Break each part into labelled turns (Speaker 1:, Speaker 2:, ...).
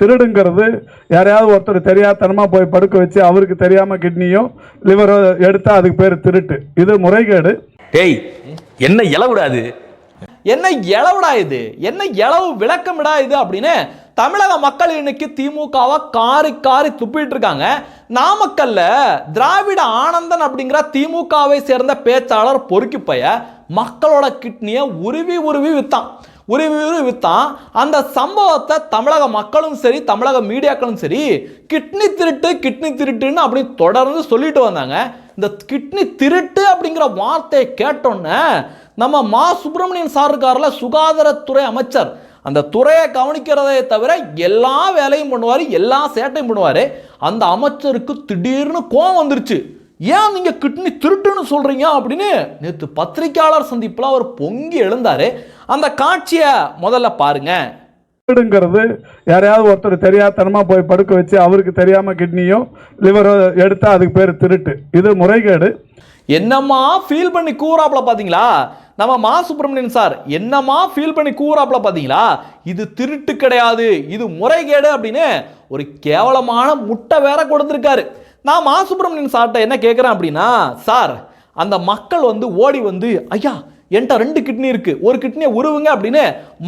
Speaker 1: திருடுங்கிறது யாரையாவது ஒருத்தர் தெரியாதனமா போய் படுக்க வச்சு அவருக்கு தெரியாம கிட்னியோ லிவரோ எடுத்தா அதுக்கு பேர் திருட்டு. இது முறைகேடு.
Speaker 2: டேய் என்ன இலவிடாது
Speaker 3: என்ன இளவுடா இது? என்ன இளவு விளக்கமிடா இது அப்படின்னு தமிழக மக்கள் இன்னைக்கு திமுகவை காரி காரி துப்பிட்டு இருக்காங்க. நாமக்கல்ல திராவிட ஆனந்தன் அப்படிங்கிற திமுகவை சேர்ந்த பேச்சாளர் பொறுக்கி பைய மக்களோட கிட்னியை உருவி உருவி வித்தான். உருவி வித்தான் அந்த சம்பவத்தை தமிழக மக்களும் சரி தமிழக மீடியாக்களும் சரி கிட்னி திருட்டு கிட்னி திருட்டுன்னு அப்படி தொடர்ந்து சொல்லிட்டு வந்தாங்க. இந்த கிட்னி திருட்டு அப்படிங்கிற வார்த்தையை கேட்டோன்னே நம்ம மா சுப்பிரமணியன் சார் இருக்கார்ல சுகாதாரத்துறை அமைச்சர். அந்த துறையை கவனிக்கிறதே தவிர எல்லா வேலையும் பண்ணுவார் எல்லா சேட்டையும் பண்ணுவார். அந்த அமைச்சருக்கு திடீர்னு கோவம் வந்துருச்சு. ஏன் நீங்க கிட்னி திருட்டுன்னு சொல்றீங்க அப்படின்னு நேற்று பத்திரிக்கையாளர் சந்திப்பில் அவர் பொங்கி எழுந்தாரு. அந்த காட்சியை முதல்ல பாருங்க.
Speaker 1: திருடுங்கிறது யாரையாவது ஒருத்தர் தெரியாதனமா போய் படுக்க வச்சு அவருக்கு தெரியாம கிட்னியோ லிவரோ எடுத்தா அதுக்கு பேர் திருட்டு. இது முறைகேடு.
Speaker 3: என்னம்மா ஃபீல் பண்ணி கூறாப்புல பாத்தீங்களா? நம்ம மா சுப்பிரமணியன் சார் என்னம்மா ஃபீல் பண்ணி கூறாப்புல பாத்தீங்களா? இது திருட்டு கிடையாது இது முறைகேடு அப்படின்னு ஒரு கேவலமான முட்டை வேற கொடுத்துருக்காரு. நான் மா சுப்பிரமணியன் சார்கிட்ட என்ன கேட்குறேன் அப்படின்னா சார் அந்த மக்கள் வந்து ஓடி வந்து ஐயா என்கிட்ட ரெண்டு கிட்னி இருக்கு. ஒரு கிட்னியை உருவுங்க அப்படின்னு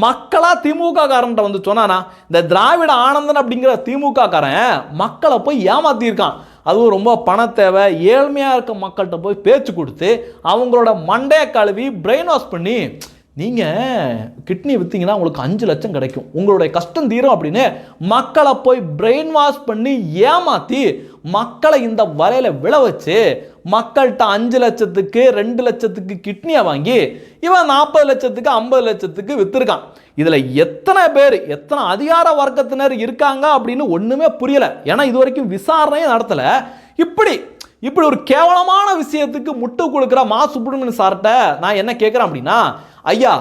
Speaker 3: மக்களா திமுக காரன்ட்ட வந்து சொன்னானா இந்த திராவிட ஆனந்தன் அப்படிங்கிற திமுக காரன் மக்களை போய் ஏமாத்தியிருக்கான். அதுவும் ரொம்ப பண தேவை ஏழ்மையாக இருக்க மக்கள்கிட்ட போய் பேச்சு கொடுத்து அவங்களோட மண்டைய கழுவி பிரெயின் வாஷ் பண்ணி நீங்கள் கிட்னி விற்றீங்கன்னா உங்களுக்கு அஞ்சு லட்சம் கிடைக்கும். உங்களுடைய கஷ்டம் தீரும் அப்படின்னு மக்களை போய் பிரெயின் வாஷ் பண்ணி ஏமாற்றி மக்களை இந்த வலையில் விழ வச்சு மக்கள்கிட்ட அஞ்சு லட்சத்துக்கு ரெண்டு லட்சத்துக்கு கிட்னியை வாங்கி இவன் நாற்பது லட்சத்துக்கு ஐம்பது லட்சத்துக்கு விற்றுருக்கான் இதில் எத்தனை பேர் எத்தனை அதிகார வர்க்கத்தினர் இருக்காங்க அப்படின்னு ஒன்றுமே புரியலை. ஏன்னா இது வரைக்கும் விசாரணையே நடத்தலை. இப்படி இப்படி ஒரு கேவலமான விஷயத்துக்கு முட்டு கொடுக்குற மா சுப்பிரமணியன் சார்கிட்ட நான் என்ன கேட்குறேன் அப்படின்னா ஐயா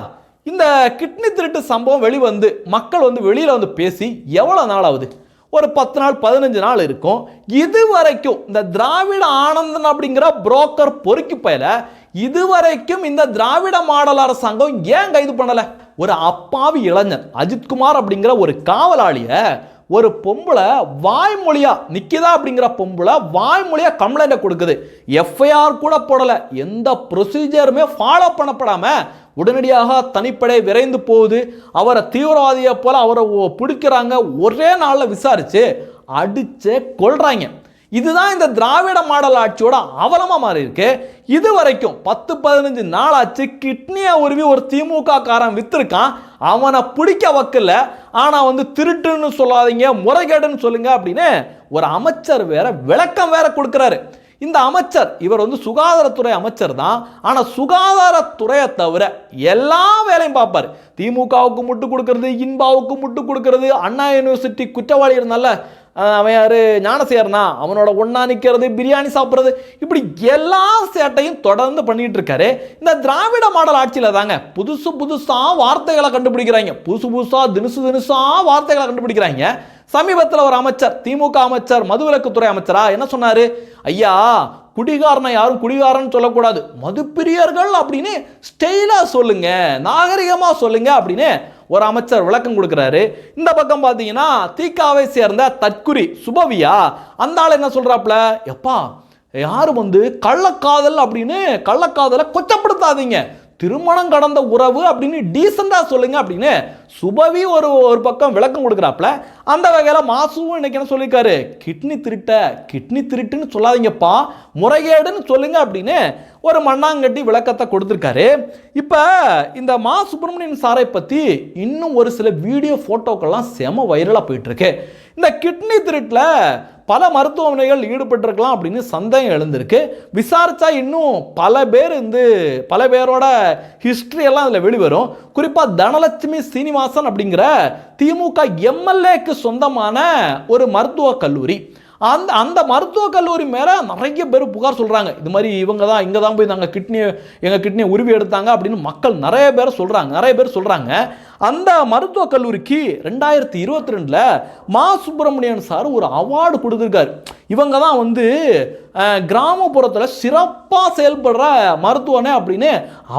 Speaker 3: இந்த கிட்னி திருட்டு சம்பவம் வெளிவந்து மக்கள் வந்து வெளியில் வந்து பேசி எவ்வளோ நாள் ஆகுது ஒரு பத்து நாள் பதினஞ்சு நாள் இருக்கும். இது வரைக்கும் இந்த திராவிட ஆனந்தன் அப்படிங்கிற புரோக்கர் பொறுக்கி பெயரில் இது வரைக்கும் இந்த திராவிட மாடல் அரசாங்கம் ஏன் கைது பண்ணலை? ஒரு அப்பாவி இளைஞன் அஜித்குமார் அப்படிங்கிற ஒரு காவலாளிய ஒரு பொம்பளை வாய்மொழியா நிக்கிதா அப்படிங்கிற பொம்பளை வாய்மொழியா கம்ப்ளைண்ட்டை கொடுக்குது. எஃப்ஐஆர் கூட போடல. எந்த ப்ரொசீஜருமே ஃபாலோ பண்ணப்படாம உடனடியாக தனிப்படை விரைந்து போகுது. அவரை தீவிரவாதியை போல் அவரை பிடிக்கிறாங்க. ஒரே நாளில் விசாரித்து அடித்து கொள்கிறாங்க இதுதான் இந்த திராவிட மாடல் ஆட்சியோட அவலமாக மாறி இருக்கு இது வரைக்கும் பத்து பதினஞ்சு நாள் ஆச்சு கிட்னியை உருவி ஒரு திமுக காரன் விற்றுருக்கான் அவனை பிடிக்க வக்கல. ஆனால் வந்து திருட்டுன்னு சொல்லாதீங்க முறைகேடுன்னு சொல்லுங்க அப்படின்னு ஒரு அமைச்சர் வேற விளக்கம் வேற கொடுக்குறாரு. இந்த அமைச்சர் இவர் வந்து சுகாதாரத்துறை அமைச்சர் தான். ஆனால் சுகாதாரத்துறையை தவிர எல்லா வேலையும் பார்ப்பார். திமுகவுக்கு முட்டு கொடுக்கறது இன்பாவுக்கு முட்டு கொடுக்கறது அண்ணா யூனிவர்சிட்டி குற்றவாளி இருந்தால அவன் யாரு? ஞானசேரனா அவனோட ஒன்றா நிற்கிறது பிரியாணி சாப்பிட்றது இப்படி எல்லா சேட்டையும் தொடர்ந்து பண்ணிட்டு இருக்காரு இந்த திராவிட மாடல் ஆட்சியில் தாங்க புதுசு புதுசாக வார்த்தைகளை கண்டுபிடிக்கிறாங்க. புதுசு புதுசாக தினுசு தினுசாக வார்த்தைகளை கண்டுபிடிக்கிறாங்க. சமீபத்தில் ஒரு அமைச்சர் திமுக அமைச்சர் மதுவிலக்குத்துறை அமைச்சரா என்ன சொன்னாரு? ஐயா குடிகாரனை யாரும் குடிகாரன்னு சொல்லக்கூடாது. மதுப்பிரியர்கள் அப்படின்னு ஸ்டெயிலாக சொல்லுங்க நாகரிகமாக சொல்லுங்க அப்படின்னு ஒரு அமைச்சர் விளக்கம் கொடுக்குறாரு. இந்த பக்கம் பார்த்தீங்கன்னா தீக்காவை சேர்ந்த தற்குறி சுபவியா அந்த ஆள் என்ன சொல்கிறாப்புல எப்பா யாரும் வந்து கள்ளக்காதல் அப்படின்னு கள்ளக்காதலை கொச்சப்படுத்தாதீங்க. திருமணம் கடந்த உறவு அப்படின்னு டீசெண்டாக சொல்லுங்க அப்படின்னு சுபவி ஒரு ஒரு பக்கம் விளக்கம் கொடுக்குறாப்புல அந்த வகையில் மாசுவும் இன்னைக்கு என்ன சொல்லியிருக்காரு? கிட்னி திருட்ட கிட்னி திருட்டுன்னு சொல்லாதீங்கப்பா முறைகேடுன்னு சொல்லுங்க அப்படின்னு ஒரு மண்ணாங்கட்டி விளக்கத்தை கொடுத்துருக்காரு. இப்போ இந்த மா சுப்பிரமணியன் சாரை பற்றி இன்னும் ஒரு சில வீடியோ ஃபோட்டோக்கள்லாம் செம வைரலாக போயிட்டு இருக்கு இந்த கிட்னி திருட்டில் பல மருத்துவமனைகள் ஈடுபட்டிருக்கலாம் அப்படின்னு சந்தேகம் எழுந்திருக்கு. விசாரிச்சா இன்னும் பல பேர் வந்து பல பேரோட ஹிஸ்ட்ரி எல்லாம் அதில் வெளிவரும். குறிப்பாக தனலட்சுமி சீனிவாசன் அப்படிங்கிற திமுக எம்எல்ஏக்கு சொந்தமான ஒரு மருத்துவக் கல்லூரி. அந்த அந்த மருத்துவக் கல்லூரி மேலே நிறைய பேர் புகார் சொல்கிறாங்க இது மாதிரி இவங்க தான் இங்கே தான் போய் நாங்கள் கிட்னி எங்கள் கிட்னியை உருவி எடுத்தாங்க அப்படின்னு மக்கள் நிறைய பேர் சொல்கிறாங்க நிறைய பேர் சொல்கிறாங்க அந்த மருத்துவக் கல்லூரிக்கு ரெண்டாயிரத்தி இருபத்தி ரெண்டில் மா சுப்பிரமணியன் சார் ஒரு அவார்டு கொடுத்துருக்காரு. இவங்க தான் வந்து கிராமப்புறத்தில் சிறப்பாக செயல்படுற மருத்துவனே அப்படின்னு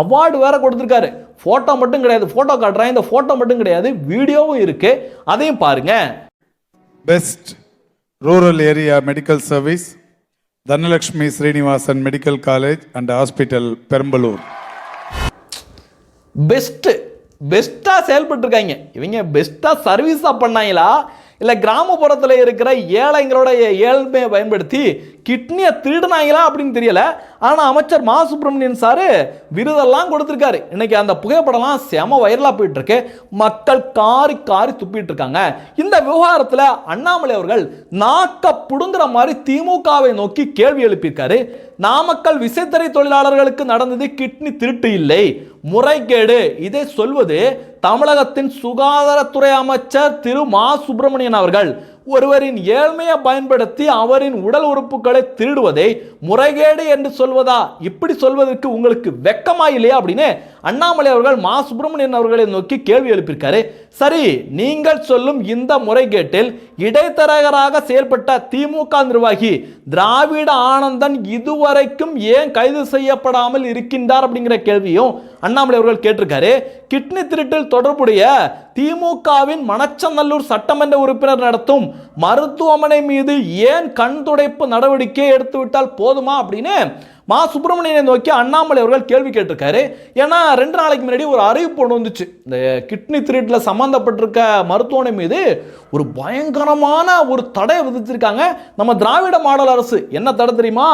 Speaker 3: அவார்டு வேற கொடுத்துருக்காரு. ஃபோட்டோ மட்டும் கிடையாது. ஃபோட்டோ காட்டுறேன். இந்த ஃபோட்டோ மட்டும் கிடையாது. வீடியோவும் இருக்குது அதையும் பாருங்கள்
Speaker 4: best rural area medical service Dhanalakshmi Srinivasan medical college and hospital Perambalur
Speaker 3: best பெஸ்ட்டாக செயல்பட்டுருக்காங்க இவங்க பெஸ்ட்டாக சர்வீஸாக பண்ணாங்களா இல்லை கிராமப்புறத்தில் இருக்கிற ஏழைங்களோட ஏழ்மையை பயன்படுத்தி கிட்னியை திருடினாங்களா அப்படின்னு தெரியலை ஆனால் அமைச்சர் மா சுப்பிரமணியன் சார் விருதெல்லாம் கொடுத்துருக்காரு. இன்னைக்கு அந்த புகைப்படம்லாம் செம வைரலாக போயிட்டுருக்கு. மக்கள் காரி காரி துப்பிட்டு இருக்காங்க. இந்த விவகாரத்தில் அண்ணாமலை அவர்கள் நாக்க புடுங்குற மாதிரி திமுகவை நோக்கி கேள்வி எழுப்பியிருக்காரு. நாமக்கல் விசைத்தறி தொழிலாளர்களுக்கு நடந்தது கிட்னி திருட்டு இல்லை. முறைகேடு. இதை சொல்வது தமிழகத்தின் சுகாதாரத்துறை அமைச்சர் திரு மா சுப்பிரமணியன் அவர்கள். ஒருவரின் ஏழ்மையை பயன்படுத்தி அவரின் உடல் உறுப்புகளை திருடுவதை முறைகேடு என்று சொல்வதா? இப்படி சொல்வதற்கு உங்களுக்கு வெக்கமா இல்லையா அப்படின்னு அண்ணாமலை அவர்கள் மா. சுப்பிரமணியன் அவர்களை நோக்கி கேள்வி எழுப்பியிருக்காரு. சரி நீங்கள் சொல்லும் இந்த முறைகேட்டில் இடைத்தரகராக செயல்பட்ட திமுக நிர்வாகி திராவிட ஆனந்தன் இதுவரைக்கும் ஏன் கைது செய்யப்படாமல் இருக்கின்றார் அப்படிங்கிற கேள்வியும் அண்ணாமலை அவர்கள் கேட்டிருக்காரு. கிட்னி திருட்டில் தொடர்புடைய திமுகவின் மணச்சநல்லூர் சட்டமன்ற உறுப்பினர் நடத்தும் மருத்துவமனை மீது ஏன் கண் துடைப்பு நடவடிக்கை எடுத்துவிட்டால் போதுமா அப்படின்னு மா சுப்பிரமணியனை நோக்கி அண்ணாமலை அவர்கள் கேள்வி கேட்டிருக்காரு. ஏன்னா ரெண்டு நாளைக்கு முன்னாடி ஒரு அறிவிப்பு ஒன்று வந்துச்சு. இந்த கிட்னி திருட்டில் சம்மந்தப்பட்டிருக்க மருத்துவமனை மீது ஒரு பயங்கரமான ஒரு தடை விதிச்சிருக்காங்க. நம்ம திராவிட மாடல் அரசு என்ன தடை தெரியுமா?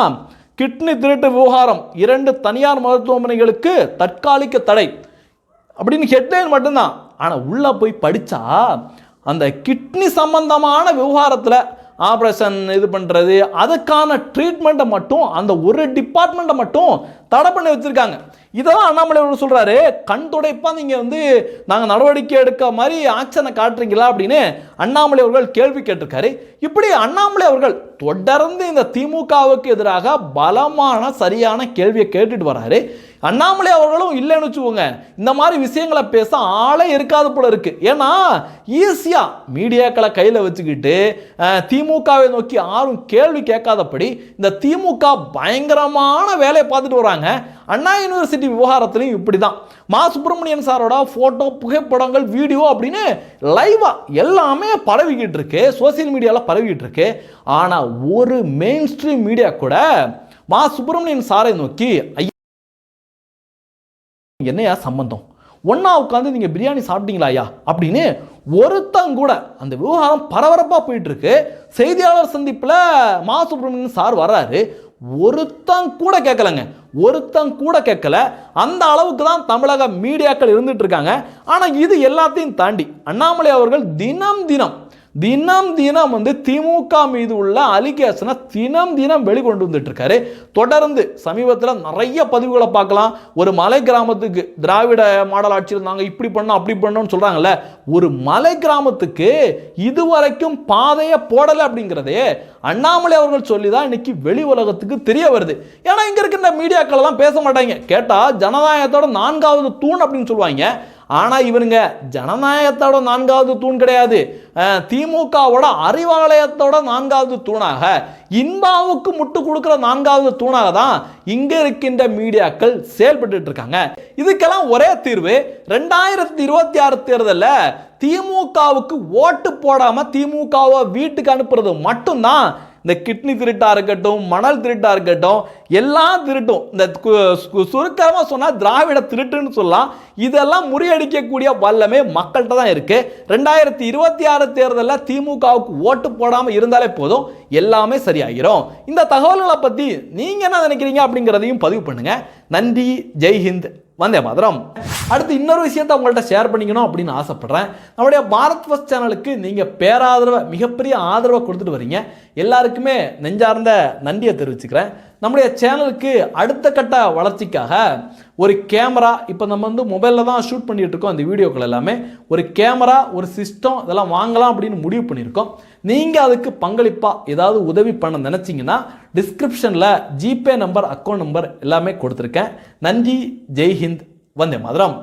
Speaker 3: கிட்னி திருட்டு விவகாரம் இரண்டு தனியார் மருத்துவமனைகளுக்கு தற்காலிக தடை. அப்படின்னு ஹெட்லைன் மட்டும்தான். ஆனால் உள்ளே போய் படித்தா அந்த கிட்னி சம்பந்தமான விவகாரத்தில் ஆப்ரேஷன் இது பண்ணுறது அதுக்கான ட்ரீட்மெண்ட்டை மட்டும் அந்த ஒரு டிபார்ட்மெண்ட்டை மட்டும் தடை பண்ணி வச்சுருக்காங்க. இதெல்லாம் அண்ணாமலை அவர்கள் சொல்கிறாரு கண் துடைப்பாக நீங்கள் வந்து நாங்கள் நடவடிக்கை எடுக்க மாதிரி ஆக்ஷனை காட்டுறீங்களா? அப்படின்னு அண்ணாமலை அவர்கள் கேள்வி கேட்டிருக்காரு. இப்படி அண்ணாமலை அவர்கள் தொடர்ந்து இந்த திமுகவுக்கு எதிராக பலமான சரியான கேள்வியை கேட்டுட்டு வராரு. அண்ணாமலை அவர்களும் இல்லைன்னு வச்சுக்கோங்க. இந்த மாதிரி விஷயங்களை பேச ஆளே இருக்காது போல இருக்கு. ஏன்னா ஈஸியாக மீடியாக்களை கையில் வச்சுக்கிட்டு திமுகவை நோக்கி யாரும் கேள்வி கேட்காதபடி இந்த திமுக பயங்கரமான வேலையை பார்த்துட்டு வராங்க. அண்ணா யூனிவர்சிட்டி விவகாரத்துலையும் இப்படி தான் மா. சுப்பிரமணியன் சாரோட ஃபோட்டோ புகைப்படங்கள் வீடியோ அப்படின்னு லைவாக எல்லாமே பரவிக்கிட்டு இருக்கு. சோசியல் மீடியாவில் பரவிக்கிட்டு இருக்கு. ஆனால் ஒரு மெயின் ஸ்ட்ரீம் மீடியா கூட மா. சுப்பிரமணியன் சாரை நோக்கி ஐயா என்னையா சம்பந்தம்? ஒன்றா உட்காந்து நீங்கள் பிரியாணி சாப்பிட்டீங்களா ஐயா? அப்படின்னு ஒருத்தங்கூட அந்த விவகாரம் பரபரப்பாக போயிட்டுருக்கு. செய்தியாளர் சந்திப்பில் மா சுப்பிரமணியன் சார் வர்றாரு. ஒருத்தன் கூட கேட்கலங்க. ஒருத்தன் கூட கேட்கல. அந்த அளவுக்கு தான் தமிழக மீடியாக்கள் இருந்துட்டு இருக்காங்க. ஆனால் இது எல்லாத்தையும் தாண்டி அண்ணாமலை அவர்கள் தினம் தினம் தினம் தினம் வந்து திமுக மீது உள்ள அலிகேஷனை தினம் தினம் வெளிக்கொண்டு வந்துட்டு இருக்காரு தொடர்ந்து சமீபத்தில் நிறைய பதிவுகளை பார்க்கலாம். ஒரு மலை கிராமத்துக்கு திராவிட மாடல் ஆட்சியில் இருந்தாங்க இப்படி பண்ணோம் அப்படி பண்ணோம்னு சொல்கிறாங்கல்ல ஒரு மலை கிராமத்துக்கு இதுவரைக்கும் பாதையை போடலை அப்படிங்கிறதே அண்ணாமலை அவர்கள் சொல்லி தான் இன்னைக்கு வெளி உலகத்துக்கு தெரிய வருது. ஏன்னா இங்கே இருக்கின்ற மீடியாக்கள் எல்லாம் பேச மாட்டாங்க. கேட்டால் ஜனநாயகத்தோட நான்காவது தூண் அப்படின்னு சொல்லுவாங்க. ஆனால் இவனுங்க ஜனநாயகத்தோட நான்காவது தூண் கிடையாது. திமுகவோட அறிவாலயத்தோட நான்காவது தூணாக இன்பாவுக்கு முட்டு கொடுக்குற நான்காவது தூணாக தான் இங்கே இருக்கின்ற மீடியாக்கள் செயல்பட்டு இருக்காங்க. இதுக்கெல்லாம் ஒரே தீர்வு ரெண்டாயிரத்தி இருபத்தி ஆறு தேர்தலில் திமுகவுக்கு ஓட்டு போடாமல் திமுகவை வீட்டுக்கு அனுப்புறது மட்டும்தான் இந்த கிட்னி திருட்டா இருக்கட்டும் மணல் திருட்டா இருக்கட்டும் எல்லாம் திருட்டும். இந்த சுருக்கமாக சொன்னால் திராவிட திருட்டுன்னு சொல்லலாம். இதெல்லாம் முறியடிக்கக்கூடிய வல்லமே மக்கள்கிட்ட தான் இருக்கு. ரெண்டாயிரத்தி இருபத்தி ஆறு தேர்தலில் திமுகவுக்கு ஓட்டு போடாமல் இருந்தாலே போதும். எல்லாமே சரியாகிரும் இந்த தகவல்களை பற்றி நீங்கள் என்ன நினைக்கிறீங்க அப்படிங்கிறதையும் பதிவு பண்ணுங்க. நன்றி. ஜெய்ஹிந்த் வந்தே மாதிரம். அடுத்து இன்னொரு விஷயத்தை உங்கள்கிட்ட ஷேர் பண்ணிக்கணும் அப்படின்னு ஆசைப்படுறேன். நம்முடைய பாரத் ஃபஸ்ட் சேனலுக்கு நீங்கள் பேராதரவை மிகப்பெரிய ஆதரவை கொடுத்துட்டு வரீங்க. எல்லாருக்குமே நெஞ்சார்ந்த நன்றியை தெரிவிச்சுக்கிறேன். நம்முடைய சேனலுக்கு அடுத்த கட்ட வளர்ச்சிக்காக ஒரு கேமரா இப்போ நம்ம வந்து மொபைலில் தான் ஷூட் பண்ணிகிட்டு இருக்கோம் அந்த வீடியோக்கள் எல்லாமே. ஒரு கேமரா ஒரு சிஸ்டம் இதெல்லாம் வாங்கலாம் அப்படின்னு முடிவு பண்ணியிருக்கோம். நீங்கள் அதுக்கு பங்களிப்பாக ஏதாவது உதவி பண்ண நினச்சிங்கன்னா டிஸ்கிரிப்ஷனில் ஜிபே நம்பர் அக்கௌண்ட் நம்பர் எல்லாமே கொடுத்துருக்கேன். நன்றி ஜெய்ஹிந்த் வந்தே மாதிரம்.